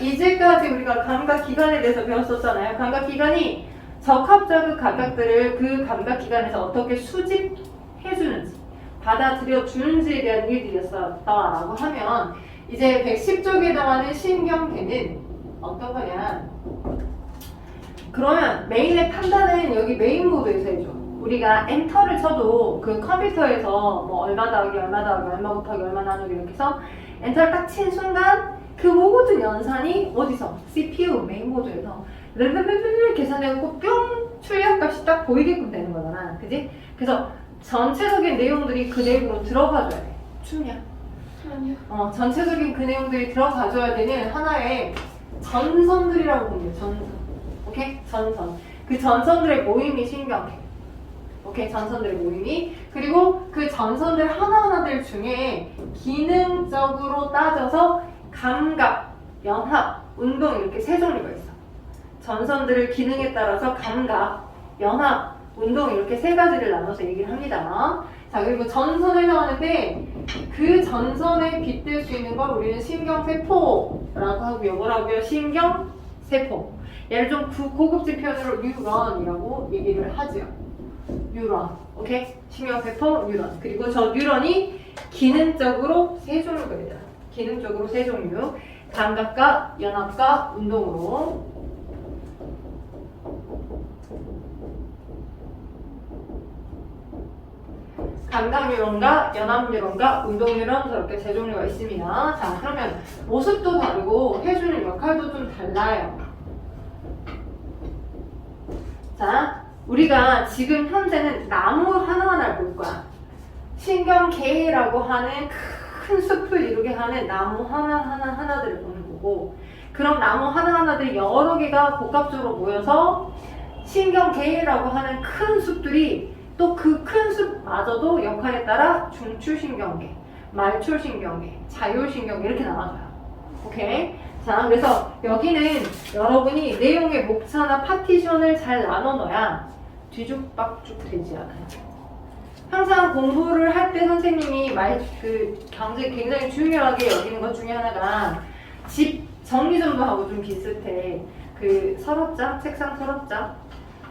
이제까지 우리가 감각 기관에 대해서 배웠었잖아요. 감각 기관이 적합 자극 감각들을 그 감각 기관에서 어떻게 수집해 주는지 받아들여 주는지에 대한 일들이었다라고 하면 이제 110쪽에 해당하는 신경계는 어떤 거냐? 그러면 메인의 판단은 여기 메인보드에서 해줘. 우리가 엔터를 쳐도 그 컴퓨터에서 뭐 얼마 더하기 얼마 더하기 얼마 곱하기 얼마 나누기 이렇게 해서 엔터를 딱 친 순간 그 모든 연산이 어디서? CPU 메인보드에서 르르르르 계산되고 뿅 출력값이 딱 보이게끔 되는 거잖아. 그지? 그래서 전체적인 내용들이 그 내용으로 들어가줘야 돼. 춤이야. 아니요. 어, 전체적인 그 내용들이 들어가줘야 되는 하나의 전선들이라고 보면 돼. 전선. 오케이? 전선. 그 전선들의 모임이 신경계. 오케이? 전선들의 모임이. 그리고 그 전선들 하나하나들 중에 기능적으로 따져서 감각, 연합, 운동 이렇게 세 종류가 있어. 전선들을 기능에 따라서 감각, 연합, 운동 이렇게 세 가지를 나눠서 얘기를 합니다. 자, 그리고 전선을 해당하는데 그 전선에 빗댈 수 있는 걸 우리는 신경세포라고 하고요. 뭐라고요? 신경세포. 얘를 좀 구- 고급진 표현으로 뉴런이라고 얘기를 하죠. 뉴런. 오케이? 신경세포, 뉴런. 그리고 저 뉴런이 기능적으로 세 종류가 있다. 기능적으로 세 종류. 감각과 연합과 운동으로. 감각 뉴런과 연합 뉴런과 운동 뉴런 저렇게 세 종류가 있습니다. 자, 그러면 모습도 다르고 해주는 역할도 좀 달라요. 자, 우리가 지금 현재는 나무 하나하나를 볼 거야. 신경계라고 하는 큰 숲을 이루게 하는 나무 하나하나 하나들을 보는 거고, 그럼 나무 하나하나들이 여러 개가 복합적으로 모여서 신경계라고 하는 큰 숲들이 또 그 큰 숲마저도 역할에 따라 중추신경계, 말초신경계, 자율신경계 이렇게 나눠져요. 오케이? 자, 그래서 여기는 여러분이 내용의 목차나 파티션을 잘 나눠 넣어야 뒤죽박죽 되지 않아요. 항상 공부를 할 때 선생님이 말, 그, 경제 굉장히 중요하게 여기는 것 중에 하나가 집 정리정돈하고 좀 비슷해. 그 서랍장, 책상 서랍장.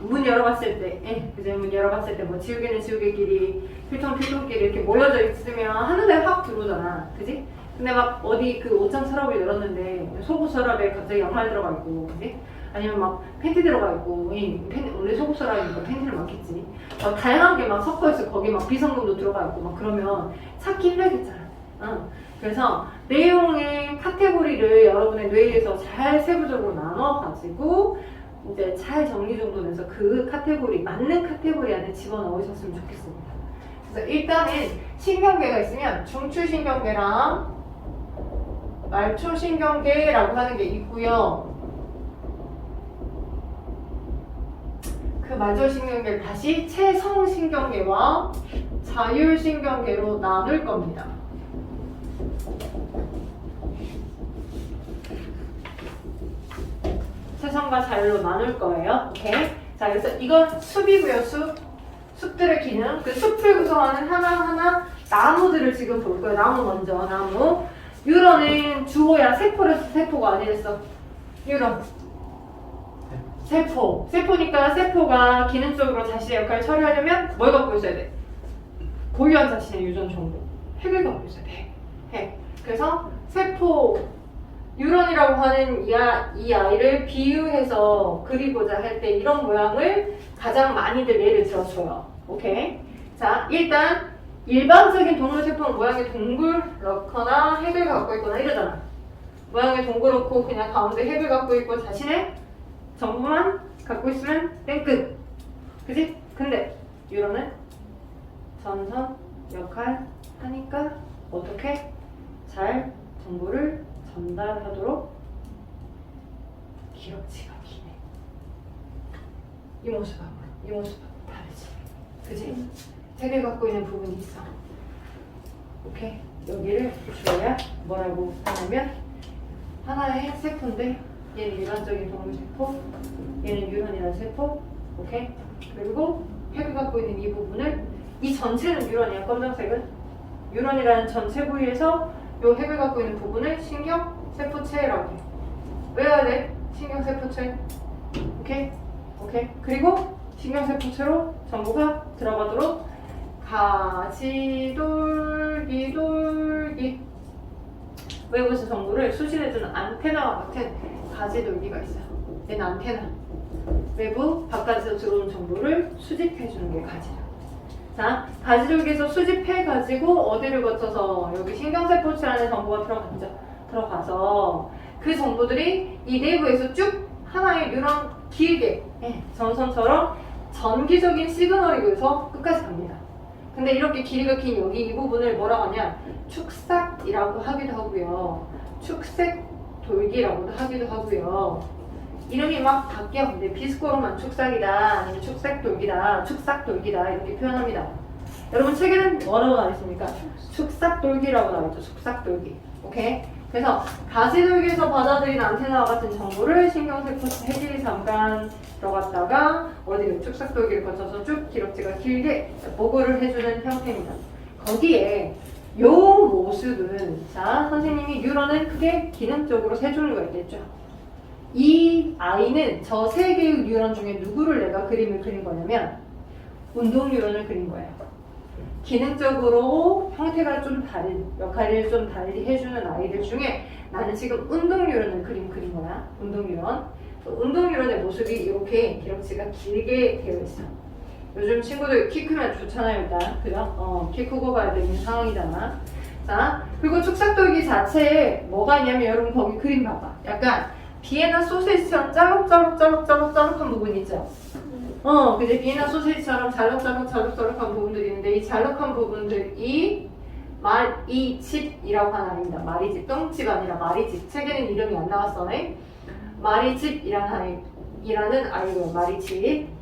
문 열어봤을 때, 예, 그죠? 문 열어봤을 때 뭐 지우개는 지우개끼리, 필통 필통끼리 이렇게 모여져 있으면 한눈에 확 들어오잖아. 그지? 근데 막 어디 그 옷장 서랍을 열었는데 속옷 서랍에 갑자기 양말 들어가 있고, 그지? 아니면 막 팬티 들어가 있고, 이 팬, 원래 속옷 서랍이니까 팬티는 많겠지. 막 다양한 게 막 섞어 있어. 거기 막 비성금도 들어가 있고, 막 그러면 찾기 힘들겠잖아. 응. 그래서 내용의 카테고리를 여러분의 뇌에서 잘 세부적으로 나눠 가지고 이제 잘 정리 정돈해서 그 카테고리, 맞는 카테고리 안에 집어넣으셨으면 좋겠습니다. 그래서 일단은 신경계가 있으면 중추신경계랑 말초신경계라고 하는 게 있고요. 그 말초신경계를 다시 체성신경계와 자율신경계로 나눌 겁니다. 체성과 자율로 나눌 거예요. 오케이. 자, 그래서 이건 숲이고요, 숲. 숲들의 기능. 그 숲을 구성하는 하나하나 나무들을 지금 볼 거예요. 나무 먼저, 나무. 유런은 주어야 세포래서 세포가 아니랬어. 유런. 세포. 세포니까 세포가 기능적으로 자신의 역할을 처리하려면 뭘 갖고 있어야 돼? 고유한 자신의 유전 정보. 핵을 갖고 있어야 돼. 핵. 그래서 세포 유런이라고 하는 이, 아, 이 아이를 비유해서 그리고자 할 때 이런 모양을 가장 많이들 예를 들어줘요. 오케이? 자, 일단 일반적인 동물 세포는 모양이 동그랗거나 핵을 갖고 있거나 이러잖아. 모양이 동그랗고 그냥 가운데 핵을 갖고 있고 자신의 정보만 갖고 있으면 땡끝. 그지? 근데 유런은 전선 역할 하니까 어떻게 잘 정보를 전달하도록 기럭지가 기네. 이 모습하고 이 모습하고 다르지. 그지? 핵을 갖고 있는 부분이 있어. 오케이? 여기를 줘야 뭐라고 하냐면 하나의 세포인데 얘는 일반적인 동물 세포, 얘는 유런이라는 세포, 오케이? 그리고 핵을 갖고 있는 이 부분을 이 전체는 유런이야 검정색은 유런이라는 전체 부위에서 요 핵을 갖고 있는 부분을 신경 세포체라고 해. 외워야 돼. 신경 세포체. 오케이? 오케이. 그리고 신경 세포체로 정보가 들어가도록 가지돌기돌기 외부에서 정보를 수신해주는 안테나와 같은 가지돌기가 있어요. 얘는 안테나. 외부 바깥에서 들어오는 정보를 수집해 주는 게 가지돌. 자, 가지돌기에서 수집해 가지고 어디를 거쳐서 여기 신경세포체 안에 정보가 들어갔죠. 들어가서 그 정보들이 이 내부에서 쭉 하나의 뉴런 길게 예, 전선처럼 전기적인 시그널이 돼서 끝까지 갑니다. 근데 이렇게 길이가 긴 여기 이 부분을 뭐라고 하냐 축삭이라고 하기도 하고요. 축색 돌기라고도 하기도 하고요. 이름이 막 바뀌어. 근데 비스코로만 축삭이다 아니면 축색 돌기다 축삭 돌기다 이렇게 표현합니다. 여러분 책에는 뭐라고 나와 있습니까? 축삭 돌기라고 나와 있죠. 축삭 돌기. 오케이? 그래서 가지돌기에서 받아들인 안테나와 같은 정보를 신경세포체 해질이 잠깐 들어갔다가 어디로 축삭돌기를 거쳐서 쭉 기록지가 길게 보고를 해주는 형태입니다. 거기에 요 모습은 자 선생님이 뉴런은 크게 기능적으로 세 종류가 있겠죠. 이 아이는 저 세 개의 뉴런 중에 누구를 내가 그림을 그린 거냐면 운동 뉴런을 그린 거예요. 기능적으로 형태가 좀 다른 역할을 좀 달리 해주는 아이들 중에 나는 지금 운동 뉴런을 그림 그린 거야. 운동 뉴런. 운동 뉴런의 모습이 이렇게 기록지가 길게 되어 있어. 요즘 친구들 키 크면 좋잖아요, 일단. 그죠? 어, 키 크고 가야 되는 상황이잖아. 자, 그리고 축삭돌기 자체에 뭐가 있냐면 여러분 거기 그림 봐봐. 약간 비엔나 소세지처럼 짜룩짜룩짜룩짜룩짜룩한 부분 있죠? 어, 근데 비엔나 소세지처럼 잘록잘록 잘록잘록한 부분들이 있는데 이 잘록한 부분들이 마리집이라고 하는 아이입니다. 마리집, 똥집 아니라 마리집. 책에는 이름이 안 나왔어, 네? 마리집이라는 아이, 이라는 아이고요. 마리집.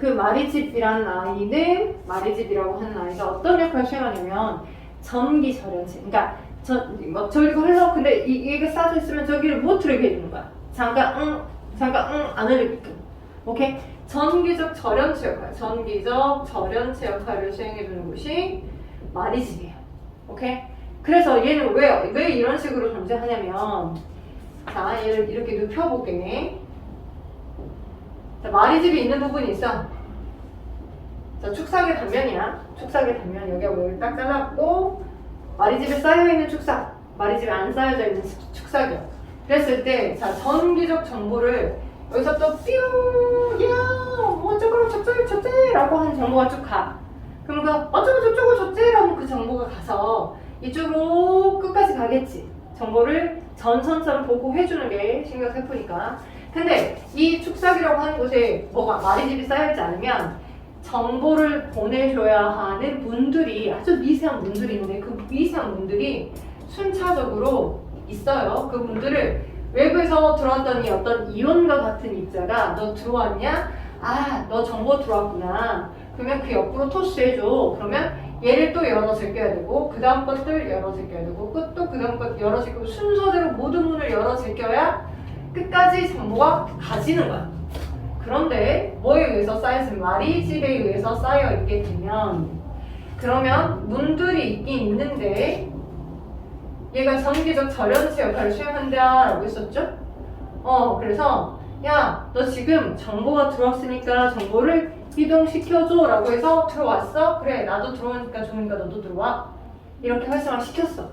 그 마리집이라는 아이는 마리집이라고 하는 아이가 어떤 역할을 수행하냐면 전기 절연체. 그러니까 전, 막 저기가 흘러 근데 이, 이게 싸져 있으면 저기를 못 틀게 해주는 거야. 잠깐 응, 잠깐 응, 안 흘리게끔. 오케이? 전기적 절연체 역할, 전기적 절연체 역할을 수행해 주는 곳이 마리집이에요. 오케이? 그래서 얘는 왜, 왜 이런 식으로 존재하냐면, 자, 얘를 이렇게 눕혀보게. 자, 마리집이 있는 부분이 있어. 자, 축삭의 단면이야. 축삭의 단면. 여기하고 뭐 여기 딱 잘랐고, 마리집에 쌓여있는 축삭. 마리집에 안 쌓여져 있는 축- 축삭이야. 그랬을 때, 자, 전기적 정보를 여기서 또 뾰, 야, 뭐 어쩌고 저쩌고 저쩌라고 하는 정보가 쭉 가. 그럼 그 어쩌고 저쩌고 저쩌라는 그 정보가 가서 이쪽으로 끝까지 가겠지. 정보를 전선처럼 보고 해주는 게 신경 세포니까. 근데 이 축삭이라고 하는 곳에 뭐가 마리집이 쌓여있지 않으면 정보를 보내줘야 하는 문들이 아주 미세한 문들이 있는데 그 미세한 문들이 순차적으로 있어요. 그 문들을 외부에서 들어왔던 이 어떤 이온과 같은 입자가 너 들어왔냐? 아, 너 정보 들어왔구나. 그러면 그 옆으로 토스해줘. 그러면 얘를 또 열어 제껴야 되고 그 다음 것들 열어 제껴야 되고 끝도 그 다음 것 열어 제끼고 순서대로 모든 문을 열어 제껴야 끝까지 정보가 가지는 거야. 그런데 뭐에 의해서 쌓였으면 마리집에 의해서 쌓여 있게 되면 그러면 문들이 있긴 있는데 얘가 전기적 절연체 역할을 수행한다라고 했었죠? 어 그래서 야 너 지금 정보가 들어왔으니까 정보를 이동시켜줘 라고 해서 들어왔어? 그래 나도 들어오니까 좋으니까 너도 들어와 이렇게 활성화 시켰어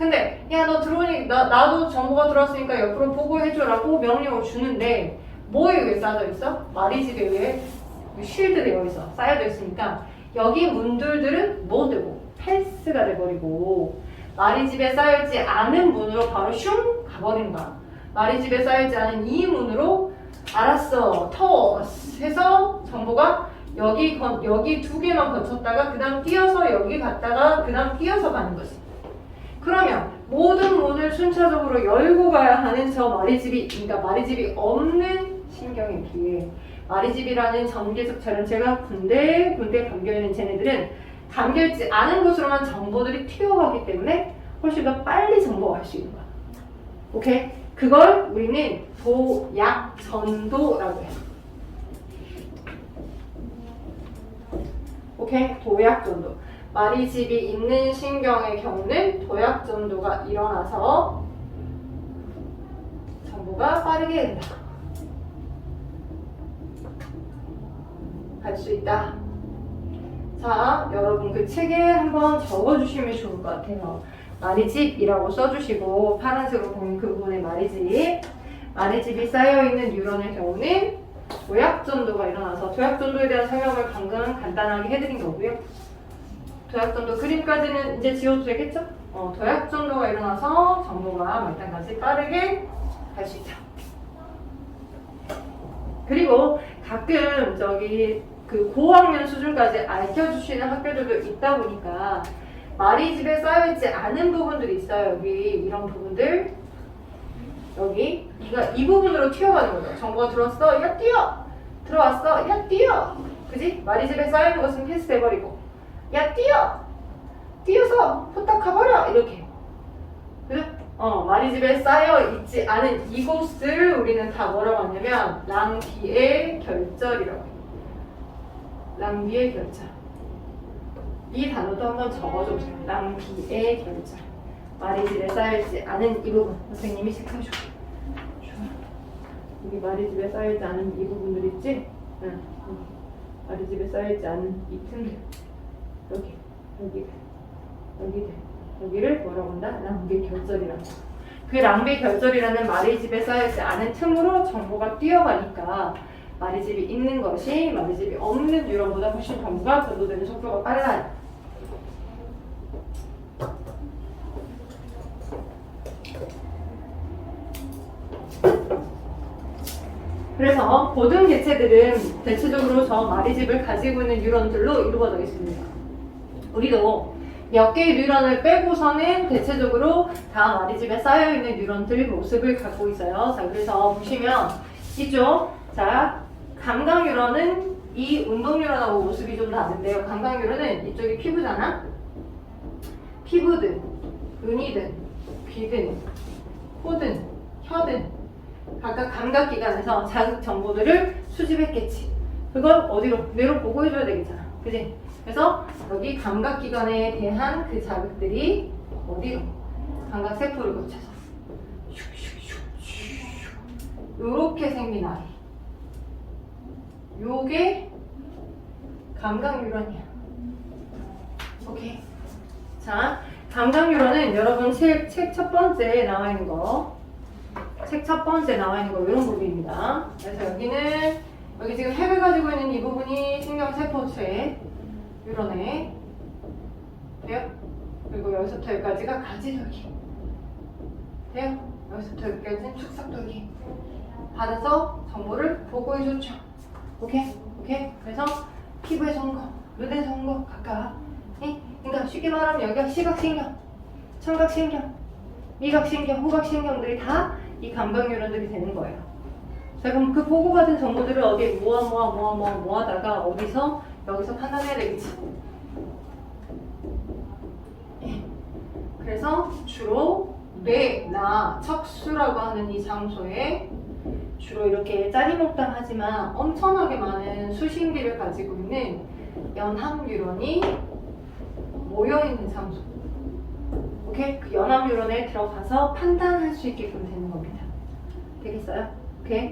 근데 야 너 들어오니 나, 나도 정보가 들어왔으니까 옆으로 보고해줘 라고 명령을 주는데 뭐에 의해 쌓여져 있어? 마리집에 의해? 쉴드 되어 있어 쌓여져 있으니까 여기 문들들은 뭐 되고 패스가 돼버리고 마리집에 쌓여있지 않은 문으로 바로 슝 가버리는 거야. 마리집에 쌓여있지 않은 이 문으로 알았어 터스 해서 정보가 여기 건, 여기 두 개만 거쳤다가 그 다음 뛰어서 여기 갔다가 그 다음 뛰어서 가는 거지 그러면 모든 문을 순차적으로 열고 가야 하는 저 마리집이 그러니까 마리집이 없는 비해 마리집이라는 전기적 절연체가 군데 군데 감겨 있는 쟤네들은 감겨 있지 않은 곳으로만 정보들이 튀어가기 때문에 훨씬 더 빨리 정보가 갈 수 있는 거야 오케이? 그걸 우리는 도약 전도라고 해요 오케이? 도약 전도 마리집이 있는 신경의 경우는 도약 전도가 일어나서 정보가 빠르게 된다. 갈 수 있다. 자, 여러분 그 책에 한번 적어주시면 좋을 것 같아요. 말이집이라고 써주시고 파란색으로 보면 그 부분에 말이집. 말이집이 쌓여있는 뉴런의 경우는 도약 전도가 일어나서 도약 전도에 대한 설명을 방금 간단하게 해드린 거고요. 도약전도 그림까지는 이제 지워도 되겠죠? 어, 도약전도가 일어나서 정보가 말단까지 빠르게 갈 수 있다. 그리고 가끔 저기 그 고학년 수준까지 알려주시는 학교들도 있다 보니까 말이 집에 쌓여있지 않은 부분들이 있어요. 여기 이런 부분들 여기 이가 이 부분으로 튀어가는 거죠. 정보가 들어왔어, 야 뛰어. 들어왔어, 야 뛰어. 그지? 말이 집에 쌓이는 것은 패스돼버리고 야 뛰어. 뛰어서 후딱 가버려 이렇게. 그죠? 어 말이 집에 쌓여 있지 않은 이곳을 우리는 다 뭐라고 하냐면 랑비의 결절이라고. 랑비의 결절. 이 단어도 한번 적어줘 보세요. 랑비의 결절. 말이 집에 쌓여있지 않은 이 부분 선생님이. 좋아. 여기 말이 집에 쌓여있지 않은 이 부분들 있지? 응. 말이 집에 쌓여있지 않은 이 틈들. 여기, 여기, 여기, 여기를 뭐라고 한다? 랑비 결절이라고. 그 랑비 결절이라는 말이 집에 쌓여있지 않은 틈으로 정보가 뛰어가니까 말이 집이 있는 것이 말이 집이 없는 뉴런보다 훨씬 정보가 전도되는 속도가 빨라요. 그래서 모든 개체들은 대체적으로 저 마리집을 가지고 있는 뉴런들로 이루어져 있습니다. 우리도 몇 개의 뉴런을 빼고서는 대체적으로 다 마리집에 쌓여있는 뉴런들 모습을 갖고 있어요. 자, 그래서 보시면 이쪽, 자, 감각 뉴런은 이 운동 뉴런하고 모습이 좀 다른데요. 감각 뉴런은 이쪽이 피부잖아. 피부든, 눈이든, 귀든, 코든, 혀든 각각 감각기관에서 자극 정보들을 수집했겠지. 그걸 어디로? 뇌로 보고해줘야 되겠잖아. 그지? 그래서 여기 감각기관에 대한 그 자극들이 어디로? 감각세포를 거쳐서 요렇게 생긴 아이. 요게 감각뉴런이야. 오케이. 자, 감각뉴런은 여러분 책첫 번째 나와 있는 거. 책 첫 번째 나와 있는 거 이런 부분입니다. 그래서 여기는 여기 지금 핵을 가지고 있는 이 부분이 신경세포체 유런에 돼요? 그리고 여기서부터 여기까지가 가지돌기 돼요? 여기서부터 여기까지는 축삭돌기 받아서 정보를 보고해줬죠. 오케이? 오케이? 그래서 피부의 선거, 눈의 선거 각각 이? 그러니까 쉽게 말하면 여기가 시각신경, 청각신경, 미각신경, 후각신경들이 다 이 감각뉴런들이 되는 거예요. 자 그럼 그 보고받은 정보들을 어디에 모아 모아 모아 모아 모아다가 어디서 여기서 판단해야 되겠지. 예. 그래서 주로 뇌, 나, 척수라고 하는 이 장소에 주로 이렇게 짜리몽땅하지만 엄청나게 많은 수신기를 가지고 있는 연합뉴런이 모여 있는 장소. 오케이? 그 연합뉴런에 들어가서 판단할 수 있게끔 되는 겁니다. 되겠어요? 오케이?